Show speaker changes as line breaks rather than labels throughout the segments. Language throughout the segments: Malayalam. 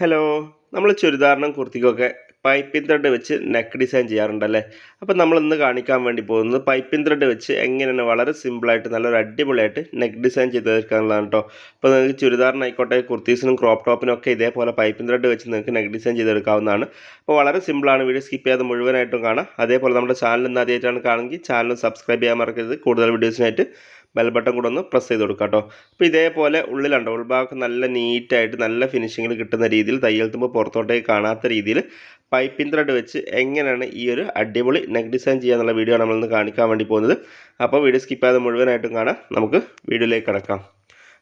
ഹലോ നമ്മൾ ചുരിദാറിനും കുർത്തിക്കൊക്കെ പൈപ്പിംഗ് ത്രെഡ് വെച്ച് നെക്ക് ഡിസൈൻ ചെയ്യാറുണ്ടല്ലേ? അപ്പോൾ നമ്മൾ ഇന്ന് കാണിക്കാൻ വേണ്ടി പോകുന്നത് പൈപ്പിംഗ് ത്രെഡ് വെച്ച് എങ്ങനെയാണ് വളരെ സിമ്പിളായിട്ട് നല്ലൊരു അടിപൊളിയായിട്ട് നെക്ക് ഡിസൈൻ ചെയ്ത് തീർക്കാനുള്ളതാണ് കേട്ടോ അപ്പോൾ നിങ്ങൾക്ക് ചുരിദാറിനായിക്കോട്ടെ കുർത്തീസിനും ക്രോപ്പ് ടോപ്പിനും ഒക്കെ ഇതേപോലെ പൈപ്പിംഗ് ത്രെഡ് വെച്ച് നിങ്ങൾക്ക് നെക്ക് ഡിസൈൻ ചെയ്തെടുക്കാവുന്നതാണ്. അപ്പോൾ വളരെ സിമ്പിളാണ് വീഡിയോ സ്കിപ്പ് ചെയ്യാതെ മുഴുവനായിട്ടും കാണാം. അതേപോലെ നമ്മുടെ ചാനൽ ഇന്ന് ആദ്യമായിട്ടാണ് കാണുമെങ്കിൽ ചാനൽ സബ്സ്ക്രൈബ് ചെയ്യാൻ മറക്കരുത്. കൂടുതൽ വീഡിയോസിനായിട്ട് ബെൽ ബട്ടൺ കൂടെ ഒന്ന് പ്രസ് ചെയ്ത് കൊടുക്കുക കേട്ടോ അപ്പോൾ ഇതേപോലെ ഉള്ളിലുണ്ടോ ഉൾഭാഗം നല്ല നീറ്റായിട്ട് നല്ല ഫിനിഷിങ്ങിൽ കിട്ടുന്ന രീതിയിൽ തയ്യൽ തുമ്പ് പുറത്തോട്ടേക്ക് കാണാത്ത രീതിയിൽ പൈപ്പിംഗ് ത്രെഡ് വെച്ച് എങ്ങനെയാണ് ഈ ഒരു അടിപൊളി നെക്ക് ഡിസൈൻ ചെയ്യാന്നുള്ള വീഡിയോ നമ്മളിന്ന് കാണിക്കാൻ വേണ്ടി പോകുന്നത്. അപ്പോൾ വീഡിയോ സ്കിപ്പ് ചെയ്യാതെ മുഴുവനായിട്ടും കാണാം. നമുക്ക് വീഡിയോയിലേക്ക് കിടക്കാം.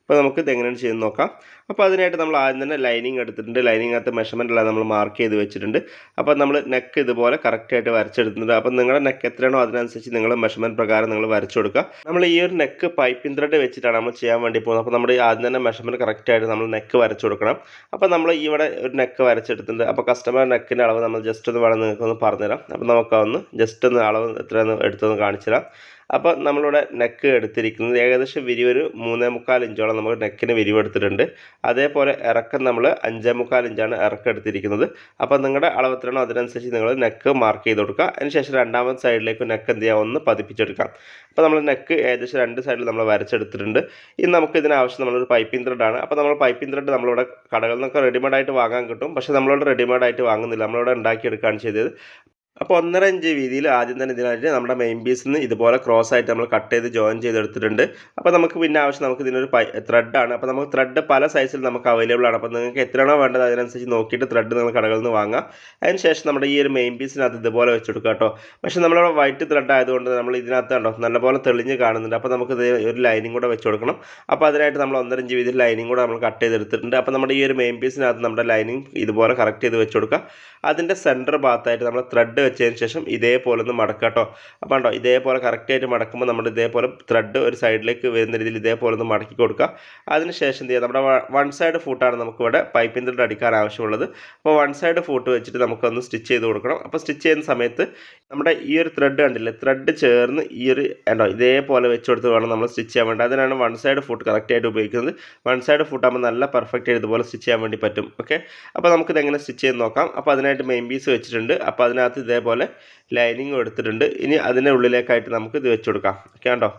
അപ്പോൾ നമുക്ക് ഇത് എങ്ങനെയാണ് ചെയ്ത് നോക്കാം. അപ്പോൾ അതിനായിട്ട് നമ്മൾ ആദ്യം തന്നെ ലൈനിങ് എടുത്തിട്ടുണ്ട്. ലൈനിങ്ങിനകത്ത് മെഷർമെന്റ് എല്ലാം നമ്മൾ മാർക്ക് ചെയ്ത് വെച്ചിട്ടുണ്ട്. അപ്പോൾ നമ്മൾ നെക്ക് ഇതുപോലെ കറക്റ്റായിട്ട് വരച്ചെടുത്തിട്ടുണ്ട്. അപ്പോൾ നിങ്ങളുടെ നെക്ക് എത്രയാണോ അതിനനുസരിച്ച് നിങ്ങൾ മെഷർമെന്റ് പ്രകാരം നിങ്ങൾ വരച്ചു കൊടുക്കുക. നമ്മൾ ഈ ഒരു നെക്ക് പൈപ്പിംഗ് ത്രെഡ് വെച്ചിട്ടാണ് നമ്മൾ ചെയ്യാൻ വേണ്ടി പോകുന്നത്. അപ്പോൾ നമ്മുടെ ആദ്യം തന്നെ മെഷർമെന്റ് കറക്റ്റായിട്ട് നമ്മൾ നെക്ക് വരച്ചു കൊടുക്കണം. അപ്പോൾ നമ്മൾ ഇവിടെ ഒരു നെക്ക് വരച്ചെടുത്തിട്ടുണ്ട്. അപ്പോൾ കസ്റ്റമർ നെക്കിന്റെ അളവ് നമ്മൾ ജസ്റ്റ് ഒന്ന് വേണം നിങ്ങൾക്ക് ഒന്ന് പറഞ്ഞുതരാം. അപ്പോൾ നമുക്കൊന്ന് ജസ്റ്റ് ഒന്ന് അളവ് എത്രയെന്ന് എടുത്തൊന്ന് കാണിച്ചു തരാം അപ്പോൾ നമ്മളിവിടെ നെക്ക് എടുത്തിരിക്കുന്നത് ഏകദേശം വിരി ഒരു മൂന്നേ മുക്കാൽ ഇഞ്ചോളം നമുക്ക് നെക്കിന് വിരിവെടുത്തിട്ടുണ്ട്. അതേപോലെ ഇറക്കം നമ്മൾ അഞ്ചേ മുക്കാൽ ഇഞ്ചാണ് ഇറക്കം എടുത്തിരിക്കുന്നത് അപ്പോൾ നിങ്ങളുടെ അളവത്തിലാണോ അതിനനുസരിച്ച് നിങ്ങൾ നെക്ക് മാർക്ക് ചെയ്ത് കൊടുക്കുക. അതിനുശേഷം രണ്ടാമത്തെ സൈഡിലേക്ക് നെക്ക് എന്ത് ചെയ്യുക ഒന്ന് പതിപ്പിച്ചെടുക്കാം. അപ്പോൾ നമ്മൾ നെക്ക് ഏകദേശം രണ്ട് സൈഡിൽ നമ്മൾ വരച്ചെടുത്തിട്ടുണ്ട്. ഇനി നമുക്ക് ഇതിനാവശ്യം നമ്മളൊരു പൈപ്പിംഗ് ത്രെഡാണ് അപ്പോൾ നമ്മൾ പൈപ്പിംഗ് ത്രെഡ് നമ്മളിവിടെ കടകളിൽ നിന്നൊക്കെ റെഡിമെയ്ഡായിട്ട് വാങ്ങാൻ കിട്ടും. പക്ഷേ നമ്മളിവിടെ റെഡിമെയ്ഡായിട്ട് വാങ്ങുന്നില്ല. നമ്മളിവിടെ ഉണ്ടാക്കിയെടുക്കുകയാണ് ചെയ്തത്. അപ്പോൾ ഒന്നര ഇഞ്ച് വീതിയിൽ ആദ്യം തന്നെ ഇതിനായിട്ട് നമ്മുടെ മെയിൻ പീസിൽ നിന്ന് ഇതുപോലെ ക്രോസ് ആയിട്ട് നമ്മൾ കട്ട് ചെയ്ത് ജോയിൻ ചെയ്തെടുത്തിട്ടുണ്ട്. അപ്പോൾ നമുക്ക് പിന്നെ ആവശ്യം നമുക്ക് ഇതിനൊരു ത്രെഡാണ് അപ്പോൾ നമുക്ക് ത്രെഡ് പല സൈസിൽ നമുക്ക് അവൈലബിൾ ആണ്. അപ്പോൾ നിങ്ങൾക്ക് എത്രയാണോ വേണ്ടത് അതിനനുസരിച്ച് നോക്കിയിട്ട് ത്രെഡ് നിങ്ങൾ കടകളിൽ നിന്ന് വാങ്ങാം അതിനുശേഷം നമ്മുടെ ഈ ഒരു മെയിൻ പീസിനകത്ത് ഇതുപോലെ വെച്ചെടുക്കുക കേട്ടോ. പക്ഷേ നമ്മൾ വൈറ്റ് ത്രെഡ് ആയതുകൊണ്ട് നമ്മൾ ഇതിനകത്ത് കണ്ടോ നല്ലപോലെ തെളിഞ്ഞ് കാണുന്നുണ്ട്. അപ്പോൾ നമുക്ക് ഒരു ലൈനിങ് കൂടെ വെച്ച് കൊടുക്കണം. അപ്പോൾ അതിനായിട്ട് നമ്മൾ ഒന്നര ഇഞ്ച് വീതിയിൽ ലൈനിങ് കൂടെ നമ്മൾ കട്ട് ചെയ്തെടുത്തിട്ടുണ്ട്. അപ്പോൾ നമ്മുടെ ഈ ഒരു മെയിൻ പീസിനകത്ത് നമ്മുടെ ലൈനിങ് ഇതുപോലെ കറക്റ്റ് ചെയ്ത് വെച്ച് കൊടുക്കുക. അതിന്റെ സെന്റർ ഭാഗത്തായിട്ട് നമ്മൾ ത്രെഡ് വെച്ചതിന് ശേഷം ഇതേപോലെ ഒന്ന് മടക്കുക കേട്ടോ അപ്പോൾ ഉണ്ടോ ഇതേപോലെ കറക്റ്റായിട്ട് മടക്കുമ്പോൾ നമ്മൾ ഇതേപോലെ ത്രെഡ് ഒരു സൈഡിലേക്ക് വരുന്ന രീതിയിൽ ഇതേപോലെ ഒന്ന് മടക്കി കൊടുക്കുക. അതിന് ശേഷം എന്ത് ചെയ്യുക നമ്മുടെ വൺ സൈഡ് ഫൂട്ടാണ് നമുക്കിവിടെ പൈപ്പിൻ ത്രെഡ് അടിക്കാൻ ആവശ്യമുള്ളത്. അപ്പോൾ വൺ സൈഡ് ഫൂട്ട് വെച്ചിട്ട് നമുക്കൊന്ന് സ്റ്റിച്ച് ചെയ്ത് കൊടുക്കണം. അപ്പോൾ സ്റ്റിച്ച് ചെയ്യുന്ന സമയത്ത് നമ്മുടെ ഈ ഒരു ത്രെഡ് കണ്ടില്ലേ ത്രെഡ് ചേർന്ന് ഈ ഒരു ഉണ്ടോ ഇതേപോലെ വെച്ച് കൊടുത്ത് വേണം നമ്മൾ സ്റ്റിച്ച് ചെയ്യാൻ വേണ്ടി. അതിനാണ് വൺ സൈഡ് ഫുട്ട് കറക്റ്റായിട്ട് ഉപയോഗിക്കുന്നത്. വൺ സൈഡ് ഫുട്ട് ആകുമ്പോൾ നല്ല പെർഫെക്റ്റ് ഇതുപോലെ സ്റ്റിച്ച് ചെയ്യാൻ വേണ്ടി പറ്റും. ഓക്കെ അപ്പോൾ നമുക്കിത് എങ്ങനെ സ്റ്റിച്ച് ചെയ്ത് നോക്കാം. അപ്പോൾ അതിനായിട്ട് മെയിൻ പീസ് വെച്ചിട്ടുണ്ട്. അപ്പോൾ അതിനകത്ത് ഇതേപോലെ ലൈനിങ് എടുത്തിട്ടുണ്ട്. ഇനി അതിന്റെ ഉള്ളിലേക്കായിട്ട് നമുക്ക് ഇത് വെച്ച് കൊടുക്കാം ഓക്കെ ആണ്ടോ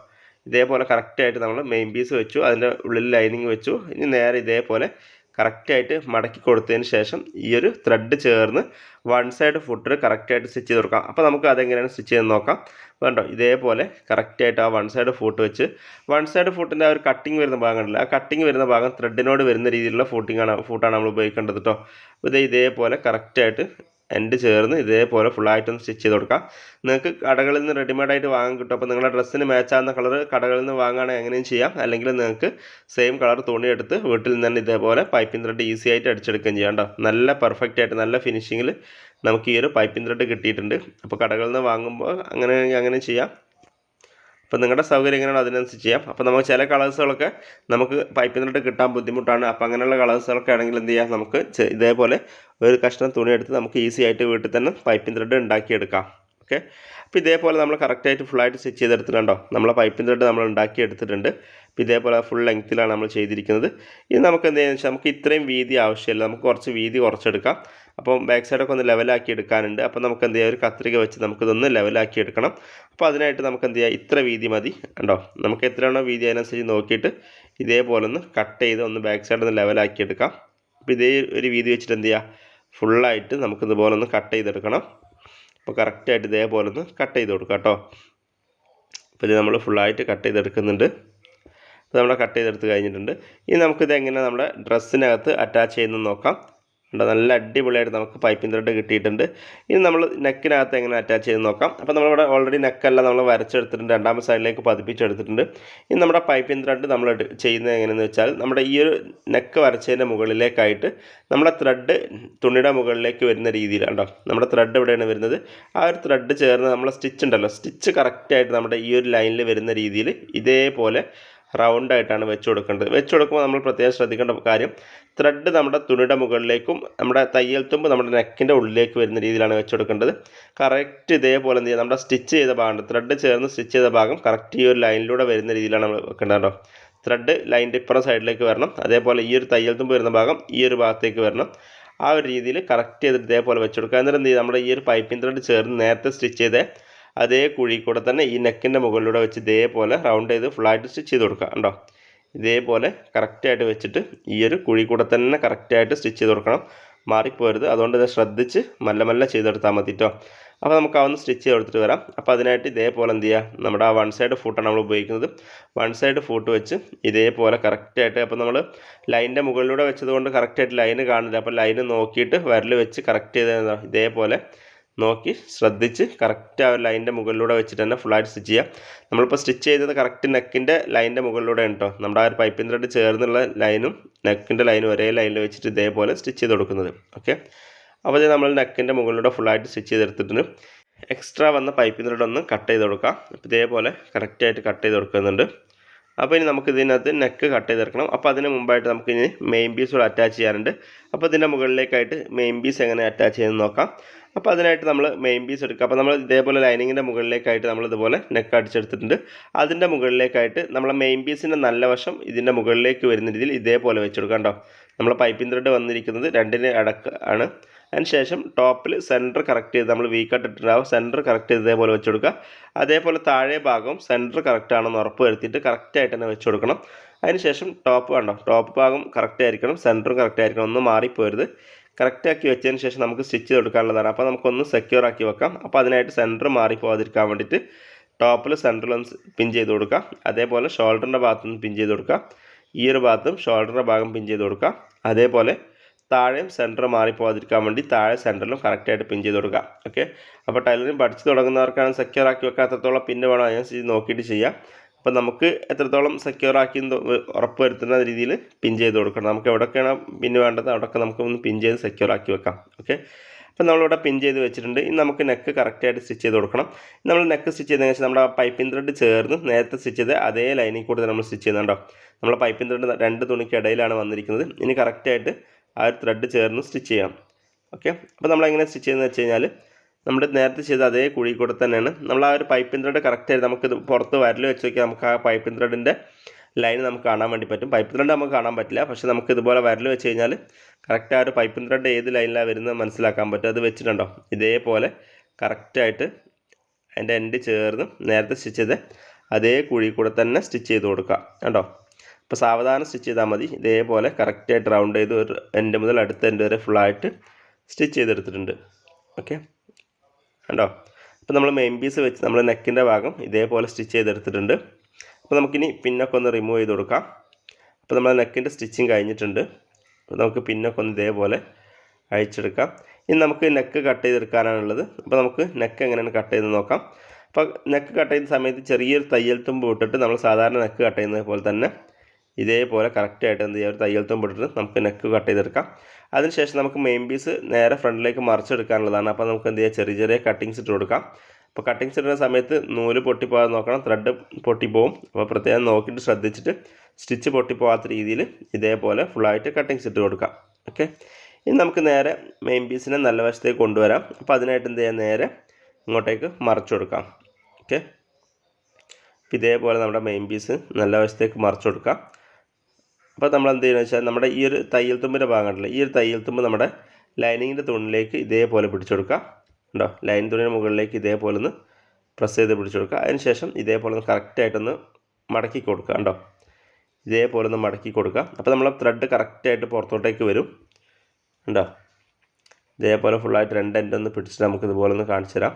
ഇതേപോലെ കറക്റ്റായിട്ട് നമ്മൾ മെയിൻ പീസ് വെച്ചു. അതിന്റെ ഉള്ളിൽ ലൈനിങ് വെച്ചു. ഇനി നേരെ ഇതേപോലെ കറക്റ്റായിട്ട് മടക്കി കൊടുത്തതിന് ശേഷം ഈ ഒരു ത്രെഡ് ചേർന്ന് വൺ സൈഡ് ഫുട്ടർ കറക്റ്റായിട്ട് സ്റ്റിച്ച് ചെയ്ത് കൊടുക്കാം. അപ്പോൾ നമുക്ക് അതെങ്ങനെയാണ് സ്റ്റിച്ച് ചെയ്ത് നോക്കാം. വേണ്ടോ ഇതേപോലെ കറക്റ്റായിട്ട് ആ വൺ സൈഡ് ഫൂട്ട് വെച്ച് വൺ സൈഡ് ഫൂട്ടിന്റെ ആ ഒരു കട്ടിങ് വരുന്ന ഭാഗം ഉണ്ടല്ലോ ആ കട്ടിങ് വരുന്ന ഭാഗം ത്രെഡിനോട് വരുന്ന രീതിയിലുള്ള ഫൂട്ടിങ്ങാണ് ഫൂട്ടാണ് നമ്മൾ ഉപയോഗിക്കേണ്ടത് കേട്ടോ ഇത് ഇതേപോലെ കറക്റ്റായിട്ട് എൻഡ് ചേർന്ന് ഇതേപോലെ ഫുള്ളായിട്ടൊന്ന് സ്റ്റിച്ച് ചെയ്ത് കൊടുക്കുക നിങ്ങൾക്ക് കടകളിൽ നിന്ന് റെഡിമെയ്ഡ് ആയിട്ട് വാങ്ങാൻ കിട്ടും. അപ്പോൾ നിങ്ങളുടെ ഡ്രസ്സിന് മാച്ചാകുന്ന കളർ കടകളിൽ നിന്ന് വാങ്ങുകയാണെങ്കിൽ എങ്ങനെയും ചെയ്യാം. അല്ലെങ്കിൽ നിങ്ങൾക്ക് സെയിം കളർ തുണി എടുത്ത് വീട്ടിൽ നിന്ന് തന്നെ ഇതേപോലെ പൈപ്പിംഗ് ത്രെഡ് ഈസി ആയിട്ട് അടിച്ചെടുക്കുകയും ചെയ്യാം കേട്ടോ. നല്ല പെർഫെക്റ്റ് ആയിട്ട് നല്ല ഫിനിഷിങ്ങിൽ നമുക്ക് ഈ ഒരു പൈപ്പിംഗ് ത്രെഡ് കിട്ടിയിട്ടുണ്ട്. അപ്പോൾ കടകളിൽ നിന്ന് വാങ്ങുമ്പോൾ അങ്ങനെ അങ്ങനെ ചെയ്യാം. അപ്പോൾ നിങ്ങളുടെ സൗകര്യം എങ്ങനെയാണ് അതിനനുസരിച്ച് ചെയ്യാം. അപ്പോൾ നമുക്ക് ചില കളേഴ്സുകളൊക്കെ നമുക്ക് പൈപ്പിൽ നിന്നിട്ട് കിട്ടാൻ ബുദ്ധിമുട്ടാണ്. അപ്പോൾ അങ്ങനെയുള്ള കളേഴ്സുകളൊക്കെ ആണെങ്കിൽ എന്ത് ചെയ്യാം? നമുക്ക് ഇതേപോലെ ഒരു കഷ്ണം തുണിയെടുത്ത് നമുക്ക് ഈസി ആയിട്ട് വീട്ടിൽ തന്നെ പൈപ്പിംഗ് ത്രെഡ് ഉണ്ടാക്കിയെടുക്കാം. ഓക്കെ? അപ്പോൾ ഇതേപോലെ നമ്മൾ കറക്റ്റായിട്ട് ഫുള്ളായിട്ട് സ്റ്റിച്ച് ചെയ്തെടുത്തിട്ടുണ്ടോ നമ്മളെ പൈപ്പിന്റെ ത്രെഡ് നമ്മൾ ഉണ്ടാക്കി എടുത്തിട്ടുണ്ട്. അപ്പോൾ ഇതേപോലെ ഫുൾ ലെങ്ത്തിലാണ് നമ്മൾ ചെയ്തിരിക്കുന്നത്. ഇനി നമുക്ക് എന്ത് ചെയ്യുന്നത് നമുക്ക് ഇത്രയും വീതി ആവശ്യമില്ല. നമുക്ക് കുറച്ച് വീതി കുറച്ചെടുക്കാം. അപ്പം ബാക്ക് സൈഡൊക്കെ ഒന്ന് ലെവലാക്കി എടുക്കാനുണ്ട്. അപ്പോൾ നമുക്ക് എന്ത് ചെയ്യാം? ഒരു കത്രിക വെച്ച് നമുക്കിതൊന്ന് ലെവലാക്കി എടുക്കണം. അപ്പോൾ അതിനായിട്ട് നമുക്ക് എന്ത് ചെയ്യാം? ഇത്ര വീതി മതി. ഉണ്ടോ നമുക്ക് എത്രയാണോ വീതി അതിനനുസരിച്ച് നോക്കിയിട്ട് ഇതേപോലെ ഒന്ന് കട്ട് ചെയ്ത് ഒന്ന് ബാക്ക് സൈഡ് ഒന്ന് ലെവലാക്കി എടുക്കാം. അപ്പോൾ ഇതേ ഒരു വീതി വെച്ചിട്ട് എന്ത് ചെയ്യുക ഫുള്ളായിട്ട് നമുക്കിതുപോലെ ഒന്ന് കട്ട് ചെയ്തെടുക്കണം. അപ്പോൾ കറക്റ്റായിട്ട് ഇതേപോലെ ഒന്ന് കട്ട് ചെയ്ത് കൊടുക്കാം കേട്ടോ. അപ്പോൾ ഇത് നമ്മൾ ഫുള്ളായിട്ട് കട്ട് ചെയ്തെടുക്കുന്നുണ്ട്. അപ്പോൾ നമ്മൾ കട്ട് ചെയ്തെടുത്ത് കഴിഞ്ഞിട്ടുണ്ട്. ഇനി നമുക്കിത് എങ്ങനെ നമ്മുടെ ഡ്രസ്സിനകത്ത് അറ്റാച്ച് ചെയ്യുന്നത് നോക്കാം. ഉണ്ട് നല്ല അടിപൊളിയായിട്ട് നമുക്ക് പൈപ്പിംഗ് ത്രെഡ് കിട്ടിയിട്ടുണ്ട്. ഇനി നമ്മൾ നെക്കിനകത്ത് എങ്ങനെ അറ്റാച്ച് ചെയ്ത് നോക്കാം. അപ്പോൾ നമ്മളിവിടെ ഓൾറെഡി നെക്കെല്ലാം നമ്മൾ വരച്ചെടുത്തിട്ടുണ്ട്. രണ്ടാമത്തെ സൈഡിലേക്ക് പതിപ്പിച്ചെടുത്തിട്ടുണ്ട്. ഇനി നമ്മുടെ പൈപ്പിംഗ് ത്രെഡ് നമ്മൾ ചെയ്യുന്നത് എങ്ങനെയെന്ന് വെച്ചാൽ നമ്മുടെ ഈ ഒരു നെക്ക് വരച്ചതിന്റെ മുകളിലേക്കായിട്ട് നമ്മുടെ ത്രെഡ് തുണിയുടെ മുകളിലേക്ക് വരുന്ന രീതിയിലാണ് നമ്മുടെ ത്രെഡ് എവിടെയാണ് വരുന്നത്. ആ ഒരു ത്രെഡ് ചേർന്ന് നമ്മളെ സ്റ്റിച്ച് ഉണ്ടല്ലോ. സ്റ്റിച്ച് കറക്റ്റായിട്ട് നമ്മുടെ ഈ ഒരു ലൈനിൽ വരുന്ന രീതിയിൽ ഇതേപോലെ റൗണ്ടായിട്ടാണ് വെച്ച് കൊടുക്കേണ്ടത് വെച്ച് കൊടുക്കുമ്പോൾ നമ്മൾ പ്രത്യേകം ശ്രദ്ധിക്കേണ്ട കാര്യം ത്രെഡ് നമ്മുടെ തുണിയുടെ മുകളിലേക്കും നമ്മുടെ തയ്യൽ തുമ്പ് നമ്മുടെ നെക്കിന്റെ ഉള്ളിലേക്ക് വരുന്ന രീതിയിലാണ് വെച്ച് കൊടുക്കേണ്ടത് കറക്റ്റ് ഇതേപോലെ എന്ത് ചെയ്യുക നമ്മുടെ സ്റ്റിച്ച് ചെയ്ത ഭാഗം ത്രെഡ് ചേർന്ന് സ്റ്റിച്ച് ചെയ്ത ഭാഗം കറക്റ്റ് ഈ ഒരു ലൈനിലൂടെ വരുന്ന രീതിയിലാണ് നമ്മൾ വെക്കേണ്ടത് കേട്ടോ. ത്രെഡ് ലൈന്റെ ഇപ്പുറം സൈഡിലേക്ക് വരണം. അതേപോലെ ഈ ഒരു തയ്യൽ തുമ്പ് വരുന്ന ഭാഗം ഈ ഒരു ഭാഗത്തേക്ക് വരണം. ആ ഒരു രീതിയിൽ കറക്റ്റ് ചെയ്തിട്ട് ഇതേപോലെ വെച്ച് കൊടുക്കുക എന്നിട്ട് എന്ത് ചെയ്യുക നമ്മുടെ ഈ ഒരു പൈപ്പിംഗ് ത്രെഡ് ചേർന്ന് നേരത്തെ സ്റ്റിച്ച് ചെയ്ത അതേ കുഴി കൂടെ തന്നെ ഈ നെക്കിന്റെ മുകളിലൂടെ വെച്ച് ഇതേപോലെ റൗണ്ട് ചെയ്ത് ഫ്ലാറ്റ് സ്റ്റിച്ച് ചെയ്ത് കൊടുക്കുക കണ്ടോ? ഇതേപോലെ കറക്റ്റായിട്ട് വെച്ചിട്ട് ഈ ഒരു കുഴി കൂടെ തന്നെ കറക്റ്റായിട്ട് സ്റ്റിച്ച് ചെയ്ത് കൊടുക്കണം. മാറിപ്പോരുത്. അതുകൊണ്ട് ഇത് ശ്രദ്ധിച്ച് മെല്ലെ മെല്ലെ ചെയ്തെടുത്താൽ മതി കേട്ടോ അപ്പോൾ നമുക്ക് അതൊന്ന് സ്റ്റിച്ച് ചെയ്ത് കൊടുത്തിട്ട് വരാം. അപ്പോൾ അതിനായിട്ട് ഇതേപോലെ എന്ത് ചെയ്യുക നമ്മുടെ ആ വൺ സൈഡ് ഫൂട്ടാണ് നമ്മൾ ഉപയോഗിക്കുന്നത്. വൺ സൈഡ് ഫൂട്ട് വെച്ച് ഇതേപോലെ കറക്റ്റായിട്ട് അപ്പോൾ നമ്മൾ ലൈനിന്റെ മുകളിലൂടെ വെച്ചതുകൊണ്ട് കറക്റ്റായിട്ട് ലൈന് കാണില്ല അപ്പോൾ ലൈന് നോക്കിയിട്ട് വരൽ വെച്ച് കറക്റ്റ് ചെയ്ത് ഇതേപോലെ നോക്കി ശ്രദ്ധിച്ച് കറക്റ്റ് ആ ഒരു ലൈനിന്റെ മുകളിലൂടെ വെച്ചിട്ട് തന്നെ ഫുള്ളായിട്ട് സ്റ്റിച്ച് ചെയ്യുക നമ്മളിപ്പോൾ സ്റ്റിച്ച് ചെയ്തത് കറക്റ്റ് നെക്കിന്റെ ലൈനിന്റെ മുകളിലൂടെ കേട്ടോ നമ്മുടെ ആ ഒരു പൈപ്പിംഗ് ത്രെഡ് ചേർന്നുള്ള ലൈനും നെക്കിന്റെ ലൈനും ഒരേ ലൈനിൽ വെച്ചിട്ട് ഇതേപോലെ സ്റ്റിച്ച് ചെയ്ത് കൊടുക്കുന്നത്. ഓക്കെ അപ്പോൾ നമ്മൾ നെക്കിന്റെ മുകളിലൂടെ ഫുള്ളായിട്ട് സ്റ്റിച്ച് ചെയ്തെടുത്തിട്ടുണ്ട്. എക്സ്ട്രാ വന്ന പൈപ്പിംഗ് ത്രെഡ് ഒന്ന് കട്ട് ചെയ്ത് കൊടുക്കാം. ഇതേപോലെ കറക്റ്റായിട്ട് കട്ട് ചെയ്ത് കൊടുക്കുന്നുണ്ട്. അപ്പോൾ ഇനി നമുക്ക് ഇതിനകത്ത് നെക്ക് കട്ട് ചെയ്തെടുക്കണം അപ്പോൾ അതിന് മുമ്പായിട്ട് നമുക്ക് ഇനി മെയിൻ പീസ് കൂടെ അറ്റാച്ച് ചെയ്യാനുണ്ട്. അപ്പോൾ ഇതിന്റെ മുകളിലേക്കായിട്ട് മെയിൻ പീസ് എങ്ങനെ അറ്റാച്ച് ചെയ്യുന്നത് നോക്കാം. അപ്പോൾ അതിനായിട്ട് നമ്മൾ മെയിൻ പീസ് എടുക്കുക അപ്പോൾ നമ്മൾ ഇതേപോലെ ലൈനിങ്ങിന്റെ മുകളിലേക്കായിട്ട് നമ്മൾ ഇതുപോലെ നെക്ക് അടിച്ചെടുത്തിട്ടുണ്ട്. അതിന്റെ മുകളിലേക്കായിട്ട് നമ്മളെ മെയിൻ പീസിന്റെ നല്ല വശം ഇതിന്റെ മുകളിലേക്ക് വരുന്ന രീതിയിൽ ഇതേപോലെ വെച്ചെടുക്കാം കേട്ടോ. നമ്മൾ പൈപ്പിംഗ് ത്രെഡ് വന്നിരിക്കുന്നത് രണ്ടിന് അടക്ക് ആണ്. അതിനുശേഷം ടോപ്പിൽ സെന്റർ കറക്റ്റ് ചെയ്ത് നമ്മൾ വീക്കായിട്ട് ഇട്ടിട്ടുണ്ടാവും. സെന്റർ കറക്റ്റ് ചെയ്ത് ഇതേപോലെ വെച്ച് കൊടുക്കുക. അതേപോലെ താഴെ ഭാഗവും സെന്റർ കറക്റ്റ് ആണെന്ന് ഉറപ്പ് വരുത്തിയിട്ട് കറക്റ്റായിട്ട് തന്നെ വെച്ച് കൊടുക്കണം. അതിനുശേഷം ടോപ്പ് കണ്ടോ? ടോപ്പ് ഭാഗം കറക്റ്റ് ആയിരിക്കണം. സെന്ററും കറക്റ്റ് ആയിരിക്കണം. ഒന്നും മാറിപ്പോരുത്. കറക്റ്റ് ആക്കി വെച്ചതിന് ശേഷം നമുക്ക് സ്റ്റിച്ച് ചെയ്ത് കൊടുക്കാനുള്ളതാണ്. അപ്പോൾ നമുക്കൊന്ന് സെക്യൂർ ആക്കി വെക്കാം. അപ്പോൾ അതിനായിട്ട് സെന്റർ മാറിപ്പോകാതിരിക്കാൻ വേണ്ടിയിട്ട് ടോപ്പിൽ സെന്ററിൽ ഒന്ന് പിൻ ചെയ്ത് കൊടുക്കുക. അതേപോലെ ഷോൾഡറിന്റെ ഭാഗത്തുനിന്ന് പിൻ ചെയ്ത് കൊടുക്കുക. ഈ ഒരു ഭാഗത്തും ഷോൾഡറിന്റെ ഭാഗം പിൻ ചെയ്ത് കൊടുക്കുക. അതേപോലെ താഴെയും സെന്റർ മാറിപ്പോകാതിരിക്കാൻ വേണ്ടി താഴെ സെന്ററിലും കറക്റ്റായിട്ട് പിൻ ചെയ്ത് കൊടുക്കുക ഓക്കെ അപ്പോൾ ടൈലറിങ് പഠിച്ച് തുടങ്ങുന്നവർക്കാണ് സെക്യൂർ ആക്കി വെക്കാൻ എത്രത്തോളം പിന്നെ വേണം അതിനനുസരിച്ച് നോക്കിയിട്ട് ചെയ്യാം. അപ്പോൾ നമുക്ക് എത്രത്തോളം സെക്യൂർ ആക്കി ഉറപ്പ് വരുത്തുന്ന രീതിയിൽ പിൻ ചെയ്ത് കൊടുക്കണം. നമുക്ക് എവിടെയൊക്കെയാണ് പിൻ വേണ്ടത് അവിടെയൊക്കെ നമുക്ക് ഒന്ന് പിൻ ചെയ്ത് സെക്യൂർ ആക്കി വെക്കാം. ഓക്കെ അപ്പോൾ നമ്മളിവിടെ പിൻ ചെയ്ത് വെച്ചിട്ടുണ്ട്. ഇനി നമുക്ക് നെക്ക് കറക്റ്റായിട്ട് സ്റ്റിച്ച് ചെയ്ത് കൊടുക്കണം. നമ്മൾ നെക്ക് സ്റ്റിച്ച് ചെയ്തതിന് ശേഷം നമ്മുടെ പൈപ്പിംഗ് ത്രെഡ് ചേർന്ന് നേരത്തെ സ്റ്റിച്ച് ചെയ്ത് അതേ ലൈനിൽ കൂടെ നമ്മൾ സ്റ്റിച്ച് ചെയ്യുന്നുണ്ടോ നമ്മൾ പൈപ്പിംഗ് ത്രെഡ് രണ്ട് തുണിക്ക് ഇടയിലാണ് വന്നിരിക്കുന്നത്. ഇനി കറക്റ്റായിട്ട് ആ ഒരു ത്രെഡ് ചേർന്ന് സ്റ്റിച്ച് ചെയ്യാം. ഓക്കെ അപ്പോൾ നമ്മൾ എങ്ങനെ സ്റ്റിച്ച് ചെയ്യുന്നത് വെച്ച് കഴിഞ്ഞാൽ നമ്മൾ നേരത്തെ ചെയ്ത അതേ കുഴി കൂടെ തന്നെയാണ്. നമ്മൾ ആ ഒരു പൈപ്പിംഗ് ത്രെഡ് കറക്റ്റായിട്ട് നമുക്ക് ഇത് പുറത്ത് വരൽ വെച്ച് നോക്കിയാൽ നമുക്ക് ആ പൈപ്പിംഗ് ത്രെഡിന്റെ ലൈൻ നമുക്ക് കാണാൻ വേണ്ടി പറ്റും. പൈപ്പ് ത്രെഡ് നമുക്ക് കാണാൻ പറ്റില്ല. പക്ഷേ നമുക്ക് ഇതുപോലെ വരൽ വെച്ച് കഴിഞ്ഞാൽ കറക്റ്റ് ആ ഒരു പൈപ്പിംഗ് ത്രെഡ് ഏത് ലൈനിലാണ് വരുന്നത് മനസ്സിലാക്കാൻ പറ്റും. അത് വെച്ചിട്ടുണ്ടോ? ഇതേപോലെ കറക്റ്റായിട്ട് അതിന്റെ എൻഡ് ചേർന്ന് നേരത്തെ സ്റ്റിച്ച് ചെയ്ത് അതേ കുഴി കൂടെ തന്നെ സ്റ്റിച്ച് ചെയ്ത് കൊടുക്കുക. കണ്ടോ? അപ്പോൾ സാവധാനം സ്റ്റിച്ച് ചെയ്താൽ മതി. ഇതേപോലെ കറക്റ്റായിട്ട് റൗണ്ട് ചെയ്ത് ഒരു എന്റെ മുതൽ അടുത്ത എന്റെ വരെ ഫുള്ളായിട്ട് സ്റ്റിച്ച് ചെയ്തെടുത്തിട്ടുണ്ട്. ഓക്കെ കണ്ടോ? അപ്പോൾ നമ്മൾ മെയിൻ പീസ് വെച്ച് നമ്മൾ നെക്കിന്റെ ഭാഗം ഇതേപോലെ സ്റ്റിച്ച് ചെയ്തെടുത്തിട്ടുണ്ട്. അപ്പോൾ നമുക്കിനി പിന്നൊക്കെ ഒന്ന് റിമൂവ് ചെയ്ത് കൊടുക്കാം. അപ്പോൾ നമ്മൾ നെക്കിന്റെ സ്റ്റിച്ചിങ് കഴിഞ്ഞിട്ടുണ്ട്. അപ്പോൾ നമുക്ക് പിന്നൊക്കെ ഒന്ന് ഇതേപോലെ അഴിച്ചെടുക്കാം. ഇനി നമുക്ക് നെക്ക് കട്ട് ചെയ്തെടുക്കാനാണുള്ളത്. അപ്പോൾ നമുക്ക് നെക്ക് എങ്ങനെയാണ് കട്ട് ചെയ്ത് നോക്കാം. അപ്പോൾ നെക്ക് കട്ട് ചെയ്യുന്ന സമയത്ത് ചെറിയൊരു തയ്യൽ തുമ്പ് ഇട്ടിട്ട് നമ്മൾ സാധാരണ നെക്ക് കട്ട് ചെയ്യുന്നത് പോലെ തന്നെ ഇതേപോലെ കറക്റ്റായിട്ട് എന്ത് ചെയ്യുക ഒരു തയ്യൽ തുമ്പ് ഇട്ടിട്ട് നമുക്ക് നെക്ക് കട്ട് ചെയ്തെടുക്കാം. അതിനുശേഷം നമുക്ക് മെയിൻ പീസ് നേരെ ഫ്രണ്ടിലേക്ക് മറിച്ചെടുക്കാനുള്ളതാണ്. അപ്പോൾ നമുക്ക് എന്ത് ചെയ്യുക ചെറിയ ചെറിയ കട്ടിങ്സ് ഇട്ട് കൊടുക്കാം. അപ്പോൾ കട്ടിങ്സ് ഇടുന്ന സമയത്ത് നൂൽ പൊട്ടിപ്പോകാതെ നോക്കണം. ത്രെഡ് പൊട്ടിപ്പോവും. അപ്പോൾ പ്രത്യേകം നോക്കിയിട്ട് ശ്രദ്ധിച്ചിട്ട് സ്റ്റിച്ച് പൊട്ടിപ്പോകാത്ത രീതിയിൽ ഇതേപോലെ ഫുള്ളായിട്ട് കട്ടിങ്സ് ഇട്ട് കൊടുക്കാം. ഓക്കെ ഇനി നമുക്ക് നേരെ മെയിൻ പീസിനെ നല്ല വശത്തേക്ക് കൊണ്ടുവരാം. അപ്പോൾ അതിനായിട്ട് എന്ത് ചെയ്യാം? നേരെ ഇങ്ങോട്ടേക്ക് മറിച്ചു കൊടുക്കാം. ഓക്കെ ഇതേപോലെ നമ്മുടെ മെയിൻ പീസ് നല്ല വശത്തേക്ക് മറിച്ചു കൊടുക്കാം. അപ്പോൾ നമ്മൾ എന്ത് ചെയ്യുന്നത് വെച്ചാൽ നമ്മുടെ ഈ ഒരു തയ്യൽ തുമ്പിന്റെ ഭാഗം ഈ ഒരു തയ്യൽ തുമ്പ് നമ്മുടെ ലൈനിങ്ങിന്റെ തുണിലേക്ക് ഇതേപോലെ പിടിച്ചു കൊടുക്കുക ഉണ്ടോ ലൈൻ തുണിയുടെ മുകളിലേക്ക് ഇതേപോലെ ഒന്ന് പ്രസ് ചെയ്ത് പിടിച്ചു കൊടുക്കുക അതിനുശേഷം ഇതേപോലെ ഒന്ന് കറക്റ്റായിട്ടൊന്ന് മടക്കി കൊടുക്കുക. ഉണ്ടോ ഇതേപോലെ ഒന്ന് മടക്കി കൊടുക്കുക. അപ്പോൾ നമ്മൾ ത്രെഡ് കറക്റ്റായിട്ട് പുറത്തോട്ടേക്ക് വരും. ഉണ്ടോ ഇതേപോലെ ഫുള്ളായിട്ട് രണ്ട് എൻഡ് ഒന്ന് പിടിച്ചിട്ട് നമുക്ക് ഇതുപോലെ ഒന്ന് കാണിച്ചു തരാം.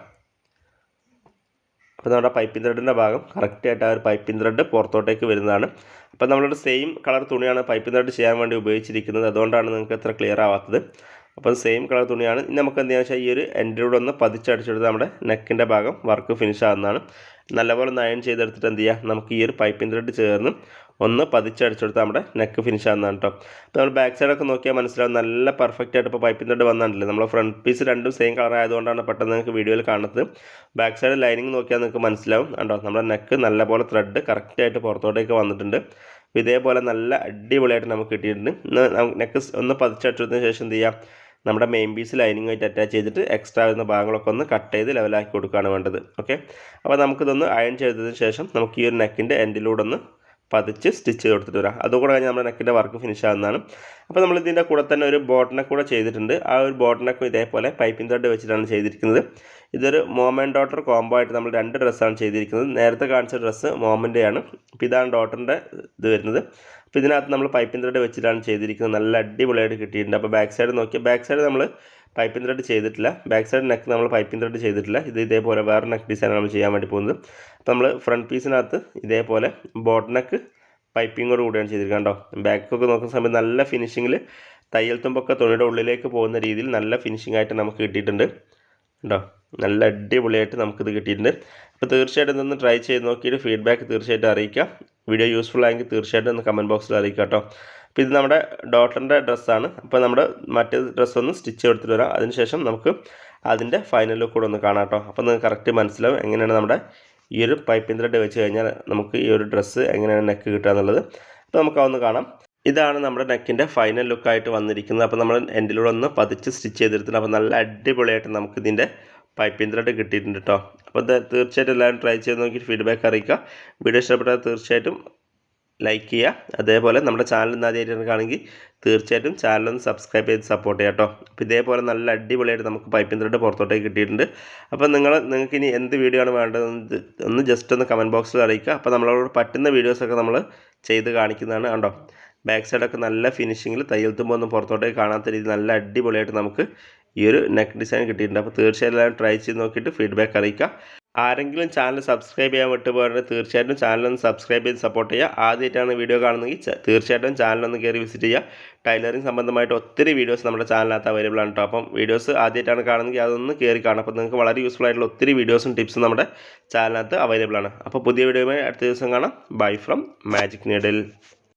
അപ്പോൾ നമ്മുടെ പൈപ്പിംഗ് ത്രെഡിന്റെ ഭാഗം കറക്റ്റായിട്ട് ആ ഒരു പൈപ്പിംഗ് ത്രെഡ് പുറത്തോട്ടേക്ക് വരുന്നതാണ്. അപ്പോൾ നമ്മളുടെ സെയിം കളർ തുണിയാണ് പൈപ്പിംഗ് ത്രെഡ് ചെയ്യാൻ വേണ്ടി ഉപയോഗിച്ചിരിക്കുന്നത്. അതുകൊണ്ടാണ് നിങ്ങൾക്ക് ഇത്ര ക്ലിയർ ആവാത്തത്. അപ്പോൾ സെയിം കളർ തുണിയാണ്. ഇനി നമുക്ക് എന്ത് വെച്ചാൽ ഈ ഒരു എൻഡിലൂടെ ഒന്ന് പതിച്ചടിച്ചെടുത്ത് നമ്മുടെ നെക്കിന്റെ ഭാഗം വർക്ക് ഫിനിഷ് ആകുന്നതാണ് നല്ലപോലെ ഒന്ന് അയൺ ചെയ്തെടുത്തിട്ട് എന്ത് ചെയ്യുക നമുക്ക് ഈ ഒരു പൈപ്പിംഗ് ത്രെഡ് ചേർന്ന് ഒന്ന് പതിച്ചടിച്ചെടുത്ത് നമ്മുടെ നെക്ക് ഫിനിഷ് ആകുന്നതാണ് കേട്ടോ അപ്പോൾ നമ്മൾ ബാക്ക് സൈഡൊക്കെ നോക്കിയാൽ മനസ്സിലാവും നല്ല പെർഫെക്റ്റ് ആയിട്ട് ഇപ്പോൾ പൈപ്പിംഗ് ത്രെഡ് വന്നിട്ടില്ലേ നമ്മൾ ഫ്രണ്ട് പീസ് രണ്ടും സെയിം കളർ ആയതുകൊണ്ടാണ് പെട്ടെന്ന് നിങ്ങൾക്ക് വീഡിയോയിൽ കാണുന്നത്. ബാക്ക് സൈഡ് ലൈനിങ് നോക്കിയാൽ നിങ്ങൾക്ക് മനസ്സിലാവും. കണ്ടോ നമ്മുടെ നെക്ക് നല്ലപോലെ ത്രെഡ് കറക്റ്റായിട്ട് പുറത്തോട്ടേക്ക് വന്നിട്ടുണ്ട്. അപ്പോൾ ഇതേപോലെ നല്ല അടിപൊളിയായിട്ട് നമുക്ക് കിട്ടിയിട്ടുണ്ട്. നെക്ക് ഒന്ന് പതിച്ചടിച്ചതിന് ശേഷം എന്ത് ചെയ്യാം? നമ്മുടെ മെയിൻ പീസ് ലൈനിങ് ആയിട്ട് അറ്റാച്ച് ചെയ്തിട്ട് എക്സ്ട്രാ വരുന്ന ഭാഗങ്ങളൊക്കെ ഒന്ന് കട്ട് ചെയ്ത് ലെവലാക്കി കൊടുക്കുകയാണ് വേണ്ടത്. ഓക്കെ അപ്പോൾ നമുക്കിതൊന്ന് അയൺ ചെയ്തതിന് ശേഷം നമുക്ക് ഈ ഒരു നെക്കിന്റെ എൻഡിലൂടെ ഒന്ന് പതിച്ച് സ്റ്റിച്ച് കൊടുത്തിട്ട് വരാം. അതുകൂടെ കഴിഞ്ഞാൽ നമ്മുടെ നെക്കിന്റെ വർക്ക് ഫിനിഷ് ആകുന്നതാണ് അപ്പോൾ നമ്മൾ ഇതിന്റെ കൂടെ തന്നെ ഒരു ബോട്ടനെക്ക് കൂടെ ചെയ്തിട്ടുണ്ട്. ആ ഒരു ബോട്ടനെക്കും ഇതേപോലെ പൈപ്പിംഗ് ത്രെഡ് വെച്ചിട്ടാണ് ചെയ്തിരിക്കുന്നത്. ഇതൊരു മോമൻ ഡോട്ടർ കോംബോ ആയിട്ട് നമ്മൾ രണ്ട് ഡ്രസ്സാണ് ചെയ്തിരിക്കുന്നത്. നേരത്തെ കാണിച്ച ഡ്രസ്സ് മോമന്റെയാണ് അപ്പോൾ ഇതാണ് ഡോട്ടറിന്റെ ഇത് വരുന്നത്. അപ്പോൾ ഇതിനകത്ത് നമ്മൾ പൈപ്പിംഗ് ത്രെഡ് വെച്ചിട്ടാണ് ചെയ്തിരിക്കുന്നത്. നല്ല അടിപൊളിയായിട്ട് കിട്ടിയിട്ടുണ്ട്. അപ്പോൾ ബാക്ക് സൈഡ് നോക്കിയാൽ ബാക്ക് സൈഡ് നമ്മൾ പൈപ്പിംഗ് ത്രെഡ് ചെയ്തിട്ടില്ല. ബാക്ക് സൈഡ് നെക്ക് നമ്മൾ പൈപ്പിംഗ് ത്രെഡ് ചെയ്തിട്ടില്ല. ഇത് ഇതേപോലെ വേറെ നെക്ക് ഡിസൈൻ നമ്മൾ ചെയ്യാൻ വേണ്ടി പോകുന്നത്. അപ്പോൾ നമ്മൾ ഫ്രണ്ട് പീസിനകത്ത് ഇതേപോലെ ബോട്ട് നെക്ക് പൈപ്പിങ്ങോട് കൂടിയാണ് ചെയ്തിരിക്കുക കേട്ടോ ബാക്കൊക്കെ നോക്കുന്ന സമയത്ത് നല്ല ഫിനിഷിങ്ങിൽ തയ്യൽ തുമ്പൊക്കെ തുണിയുടെ ഉള്ളിലേക്ക് പോകുന്ന രീതിയിൽ നല്ല ഫിനിഷിംഗ് ആയിട്ട് നമുക്ക് കിട്ടിയിട്ടുണ്ട്. കേട്ടോ നല്ല അടിപൊളിയായിട്ട് നമുക്കിത് കിട്ടിയിട്ടുണ്ട്. അപ്പോൾ തീർച്ചയായിട്ടും ഇതൊന്ന് ട്രൈ ചെയ്ത് നോക്കിയിട്ട് ഫീഡ്ബാക്ക് തീർച്ചയായിട്ടും അറിയിക്കാം. വീഡിയോ യൂസ്ഫുൾ ആയെങ്കിൽ തീർച്ചയായിട്ടും ഒന്ന് കമന്റ് ബോക്സിൽ അറിയിക്കാം കേട്ടോ. അപ്പോൾ ഇത് നമ്മുടെ ഡോട്ടറിന്റെ ഡ്രസ്സാണ് അപ്പോൾ നമ്മുടെ മറ്റേ ഡ്രസ്സൊന്ന് സ്റ്റിച്ച് കൊടുത്തിട്ട് വരാം. അതിനുശേഷം നമുക്ക് അതിന്റെ ഫൈനൽ ലുക്ക് കൂടെ ഒന്ന് കാണാം കേട്ടോ. അപ്പോൾ നിങ്ങൾക്ക് കറക്റ്റ് മനസ്സിലാവും എങ്ങനെയാണ് നമ്മുടെ ഈ ഒരു പൈപ്പിംഗ് ത്രെഡ് വെച്ച് കഴിഞ്ഞാൽ നമുക്ക് ഈ ഒരു ഡ്രസ്സ് എങ്ങനെയാണ് നെക്ക് കിട്ടുക എന്നുള്ളത്. അപ്പോൾ നമുക്ക് അതൊന്ന് കാണാം. ഇതാണ് നമ്മുടെ നെക്കിന്റെ ഫൈനൽ ലുക്കായിട്ട് വന്നിരിക്കുന്നത്. അപ്പോൾ നമ്മൾ എൻഡിലൂടെ ഒന്ന് പതിച്ച് സ്റ്റിച്ച് ചെയ്തെടുത്തിട്ടുണ്ട് അപ്പോൾ നല്ല അടിപൊളിയായിട്ട് നമുക്ക് ഇതിന്റെ പൈപ്പിംഗ് ത്രെഡ് കിട്ടിയിട്ടുണ്ട് കേട്ടോ. അപ്പോൾ തീർച്ചയായിട്ടും എല്ലാവരും ട്രൈ ചെയ്ത് നോക്കി ഫീഡ്ബാക്ക് അറിയിക്കുക. വീഡിയോ ഇഷ്ടപ്പെട്ടാൽ തീർച്ചയായിട്ടും ലൈക്ക് ചെയ്യുക. അതേപോലെ നമ്മുടെ ചാനൽ ഇന്ന് ആദ്യമായിട്ട് കാണുമെങ്കിൽ തീർച്ചയായിട്ടും ചാനലൊന്ന് സബ്സ്ക്രൈബ് ചെയ്ത് സപ്പോർട്ട് ചെയ്യാം കേട്ടോ. അപ്പോൾ ഇതേപോലെ നല്ല അടിപൊളിയായിട്ട് നമുക്ക് പൈപ്പിംഗ് ത്രെഡ് പുറത്തോട്ടേക്ക് കിട്ടിയിട്ടുണ്ട്. അപ്പോൾ നിങ്ങൾ നിങ്ങൾക്ക് ഇനി എന്ത് വീഡിയോ ആണ് വേണ്ടതെന്ന് ഒന്ന് ജസ്റ്റ് ഒന്ന് കമന്റ് ബോക്സിൽ അറിയിക്കുക. അപ്പോൾ നമ്മളോട് പറ്റുന്ന വീഡിയോസൊക്കെ നമ്മൾ ചെയ്ത് കാണിക്കുന്നതാണ് കണ്ടോ. ബാക്ക് സൈഡൊക്കെ നല്ല ഫിനിഷിങ്ങിൽ തയ്യൽ തുമ്പോൾ ഒന്നും പുറത്തോട്ടേക്ക് കാണാത്ത രീതിയിൽ നല്ല അടിപൊളിയായിട്ട് നമുക്ക് ഈ ഒരു നെക്ക് ഡിസൈൻ കിട്ടിയിട്ടുണ്ട്. അപ്പോൾ തീർച്ചയായും എല്ലാവരും ട്രൈ ചെയ്ത് നോക്കിയിട്ട് ഫീഡ്ബാക്ക് അറിയിക്കുക. ആരെങ്കിലും ചാനൽ സബ്സ്ക്രൈബ് ചെയ്യാൻ വിട്ടുപോയാൽ തീർച്ചയായിട്ടും ചാനലൊന്ന് സബ്സ്ക്രൈബ് ചെയ്ത് സപ്പോർട്ട് ചെയ്യുക. ആദ്യമായിട്ടാണ് വീഡിയോ കാണുന്നതെങ്കിൽ തീർച്ചയായിട്ടും ചാനലൊന്ന് കയറി വിസിറ്റ് ചെയ്യുക. ടൈലറിംഗ് സംബന്ധമായിട്ട് ഒത്തിരി വീഡിയോസ് നമ്മുടെ ചാനലിനകത്ത് അവൈലബിൾ ആണ് കേട്ടോ അപ്പം വീഡിയോസ് ആദ്യമായിട്ടാണ് കാണുന്നതെങ്കിൽ അതൊന്ന് കയറി കാണാം അപ്പോൾ നിങ്ങൾക്ക് വളരെ യൂസ്ഫുൾ ആയിട്ടുള്ള ഒത്തിരി വീഡിയോസും ടിപ്സും നമ്മുടെ ചാനലിനകത്ത് അവൈലബിൾ ആണ്. അപ്പോൾ പുതിയ വീഡിയോയുമായി അടുത്ത ദിവസം കാണാം. Bye from magic needle